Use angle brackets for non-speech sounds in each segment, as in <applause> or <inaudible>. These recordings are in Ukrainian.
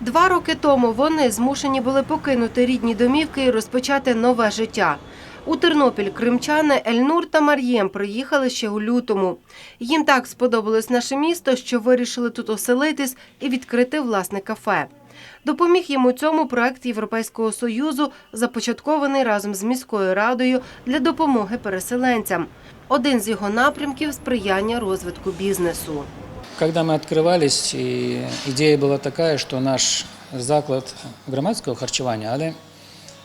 Два роки тому вони змушені були покинути рідні домівки і розпочати нове життя. У Тернопіль кримчани Ельнур та Мар'єм приїхали ще у лютому. Їм так сподобалось наше місто, що вирішили тут оселитись і відкрити власне кафе. Допоміг їм у цьому проект Європейського союзу, започаткований разом з міською радою для допомоги переселенцям. Один з його напрямків сприяння розвитку бізнесу. Когда мы открывались, и идея была такая, что наш заклад громадского харчевания, але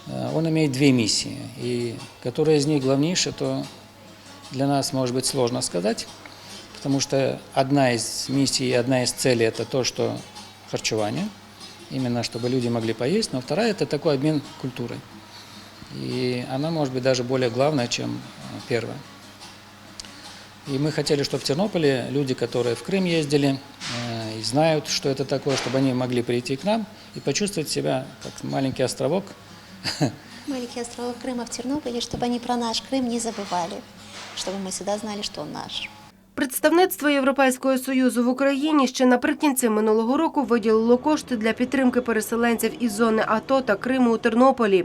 э, он имеет две миссии. И которая из них главнейшая, то для нас может быть сложно сказать, потому что одна из миссий и одна из целей – это то, что харчевание, именно чтобы люди могли поесть, но вторая – это такой обмен культурой. И она может быть даже более главная, чем первая. И мы хотели, чтобы в Тернополе люди, которые в Крым ездили э, и знают, что это такое, чтобы они могли прийти к нам и почувствовать себя как маленький островок. <laughs> Маленький островок Крыма в Тернополе, чтобы они про наш Крым не забывали, чтобы мы всегда знали, что он наш. Представництво Європейського союзу в Україні ще наприкінці минулого року виділило кошти для підтримки переселенців із зони АТО та Криму у Тернополі.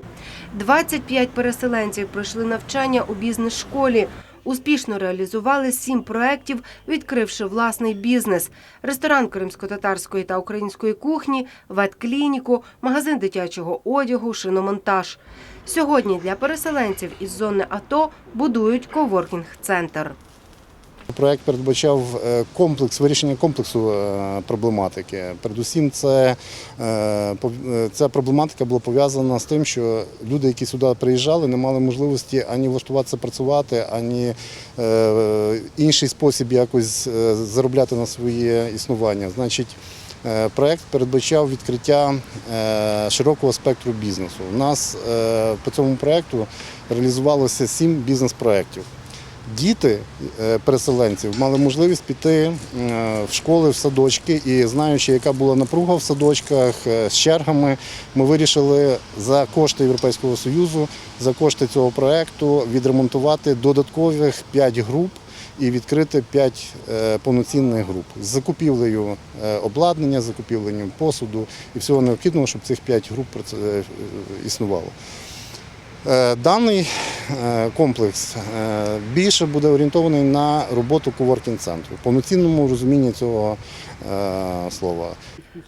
25 переселенців пройшли навчання у бізнес-школі. Успішно реалізували сім проєктів, відкривши власний бізнес: ресторан кримсько-татарської та української кухні, ветклініку, магазин дитячого одягу, шиномонтаж. Сьогодні для переселенців із зони АТО будують коворкінг-центр. Проект передбачав е, комплекс вирішення комплексу е, проблематики. Передусім, це е, ця проблематика була пов'язана з тим, що люди, які сюди приїжджали, не мали можливості ані влаштуватися працювати, ані інший спосіб якось заробляти на своє існування. Значить, проект передбачав відкриття широкого спектру бізнесу. У нас по цьому проекту реалізувалося сім бізнес-проєктів. Діти е, переселенців мали можливість піти е, в школи, в садочки, і знаючи, яка була напруга в садочках е, з чергами, ми вирішили за кошти Європейського союзу, за кошти цього проекту відремонтувати додаткових 5 груп і відкрити 5 е, повноцінних груп з закупівлею обладнання, закупівленням посуду і всього необхідного, щоб цих 5 груп існувало. Даний комплекс е, більше буде орієнтований на роботу коворкінг-центру, в повноцінному розумінні цього е, слова.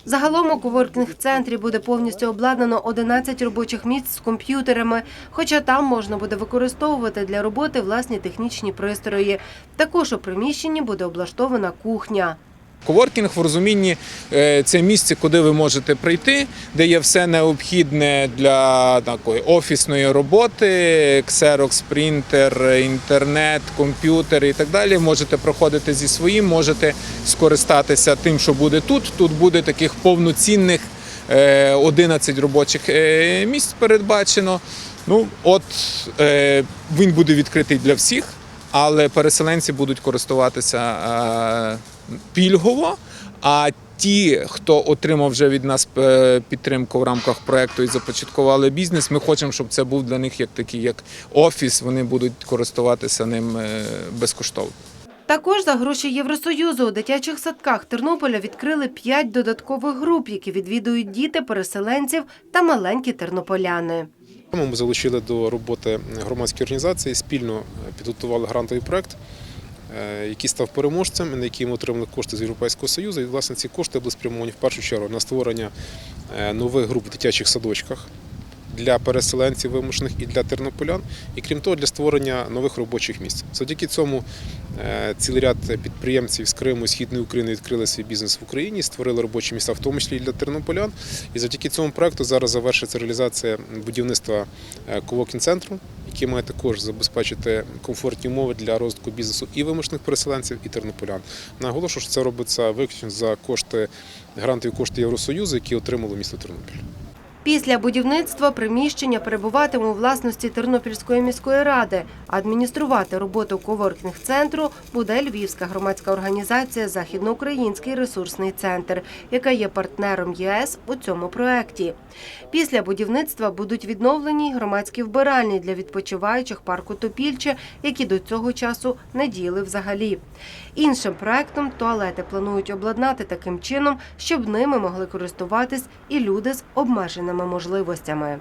Загалом у коворкінг-центрі буде повністю обладнано 11 робочих місць з комп'ютерами, хоча там можна буде використовувати для роботи власні технічні пристрої. Також у приміщенні буде облаштована кухня. Коворкінг в розумінні е, це місце, куди ви можете прийти, де є все необхідне для такої офісної роботи, ксерокс, принтер, інтернет, комп'ютер і так далі. Можете проходити зі своїм, можете скористатися тим, що буде тут. Тут буде таких повноцінних е, 11 робочих е, місць передбачено. Ну, от е, він буде відкритий для всіх, але переселенці будуть користуватися е, пільгово. А ті, хто отримав вже від нас е, підтримку в рамках проекту і започаткували бізнес, ми хочемо, щоб це був для них як такий як офіс. Вони будуть користуватися ним е, безкоштовно. Також за гроші Євросоюзу у дитячих садках Тернополя відкрили 5 додаткових груп, які відвідують діти, переселенців та маленькі тернополяни. Ми залучили до роботи громадські організації, спільно підготували грантовий проект, е, який став переможцем, на який ми отримали кошти з Європейського Союзу. І, власне, ці кошти були спрямовані в першу чергу на створення е, нових груп в дитячих садочках для переселенців вимушених і для тернополян, і крім того, для створення нових робочих місць. Завдяки цьому е, цілий ряд підприємців з Криму і Східної України відкрили свій бізнес в Україні, створили робочі місця, в тому числі і для тернополян. І завдяки цьому проекту зараз завершиться реалізація будівництва е, ковокін-центру, який має також забезпечити комфортні умови для розвитку бізнесу і вимушених переселенців, і тернополян. Наголошую, що це робиться виключно за кошти грантові кошти Євросоюзу, які отримало місто Тернопіль. Після будівництва приміщення перебуватиме у власності Тернопільської міської ради. Адмініструвати роботу коворкінг-центру буде Львівська громадська організація Західноукраїнський ресурсний центр, яка є партнером ЄС у цьому проекті. Після будівництва будуть відновлені громадські вбиральні для відпочиваючих парку Топільче, які до цього часу не діяли взагалі. Іншим проектом туалети планують обладнати таким чином, щоб ними могли користуватись і люди з обмеженими можливостями.